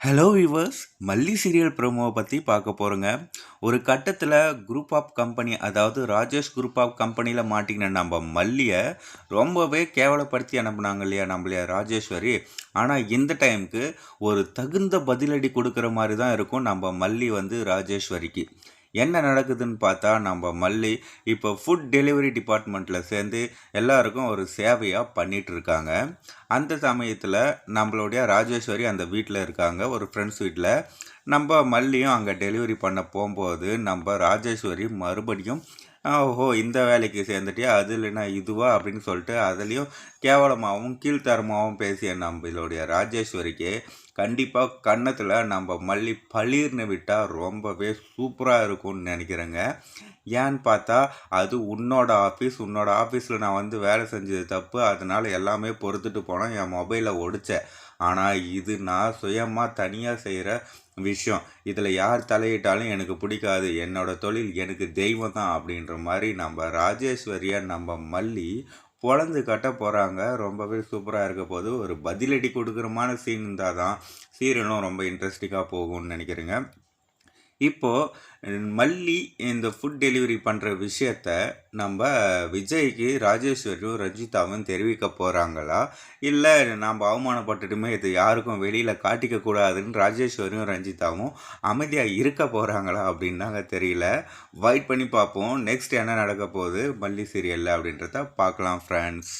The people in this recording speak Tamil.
ஹலோ வியூவர்ஸ் மல்லி சீரியல் ப்ரோமோவை பற்றி பார்க்க போகிறோங்க ஒரு கட்டத்தில் குரூப் ஆஃப் கம்பெனி அதாவது ராஜேஷ் குரூப் ஆஃப் கம்பெனியில் மாட்டிக்கின நம்ம மல்லியை ரொம்பவே கேவலப்படுத்தி அனுப்புனாங்க இல்லையா நம்மளைய ராஜேஸ்வரி ஆனால் இந்த டைமுக்கு ஒரு தகுந்த பதிலடி கொடுக்குற மாதிரி தான் இருக்கும் நம்ம மல்லி வந்து ராஜேஸ்வரிக்கு என்ன நடக்குதுன்னு பார்த்தா நம்ம மல்லி இப்போ ஃபுட் டெலிவரி டிபார்ட்மெண்ட்டில் சேர்ந்து எல்லாருக்கும் ஒரு சேவையாக பண்ணிகிட்டு இருக்காங்க அந்த சமயத்தில் நம்மளுடைய ராஜேஸ்வரி அந்த வீட்டில் இருக்காங்க ஒரு ஃப்ரெண்ட்ஸ் வீட்டில் நம்ம மல்லியும் அங்கே டெலிவரி பண்ண போகும்போது நம்ம ராஜேஸ்வரி மறுபடியும் ஓஹோ இந்த வேலைக்கு சேர்ந்துட்டியா? அது இல்லைன்னா இதுவா? அப்படின்னு சொல்லிட்டு அதுலேயும் கேவலமாகவும் கீழ்த்தரமாகவும் பேசிய நம்மளுடைய ராஜேஸ்வரிக்கு கண்டிப்பாக கன்னத்தில் நம்ம மல்லி பளிர்னு விட்டால் ரொம்பவே சூப்பராக இருக்கும்னு நினைக்கிறேங்க. ஏன்னு பார்த்தா அது உன்னோட ஆஃபீஸ் உன்னோட ஆஃபீஸில் நான் வந்து வேலை செஞ்சது தப்பு. அதனால் எல்லாமே பொறுத்துட்டு போனேன் என் மொபைலை ஒடிச்சேன். ஆனால் இது நான் சுயமாக தனியாக செய்கிற விஷயம். இதில் யார் தலையிட்டாலும் எனக்கு பிடிக்காது. என்னோட தொழில் எனக்கு தெய்வம் தான் அப்படின்ற மாதிரி நம்ம ராஜேஸ்வரியை நம்ம மல்லி பொழந்து கட்ட போகிறாங்க ரொம்பவே சூப்பராக இருக்க போது ஒரு பதிலடி கொடுக்குறமான சீன் இருந்தால் தான் சீரியலும் ரொம்ப இன்ட்ரெஸ்டிங்காக போகும்னு நினைக்கிறேங்க. இப்போது மல்லி இந்த ஃபுட் டெலிவரி பண்ணுற விஷயத்த நம்ம விஜய்க்கு ராஜேஸ்வரியும் ரஞ்சிதாவும் தெரிவிக்க போகிறாங்களா இல்லை நாம் அவமானப்பட்டுட்டுமே இது யாருக்கும் வெளியில் காட்டிக்க கூடாதுன்னு ராஜேஸ்வரியும் ரஞ்சிதாவும் அமைதியாக இருக்க போகிறாங்களா அப்படின்னாங்க தெரியல. வெயிட் பண்ணி பார்ப்போம். நெக்ஸ்ட் என்ன நடக்க போகுது? மல்லி சீரியலில் அப்படின்றத பார்க்கலாம் ஃப்ரெண்ட்ஸ்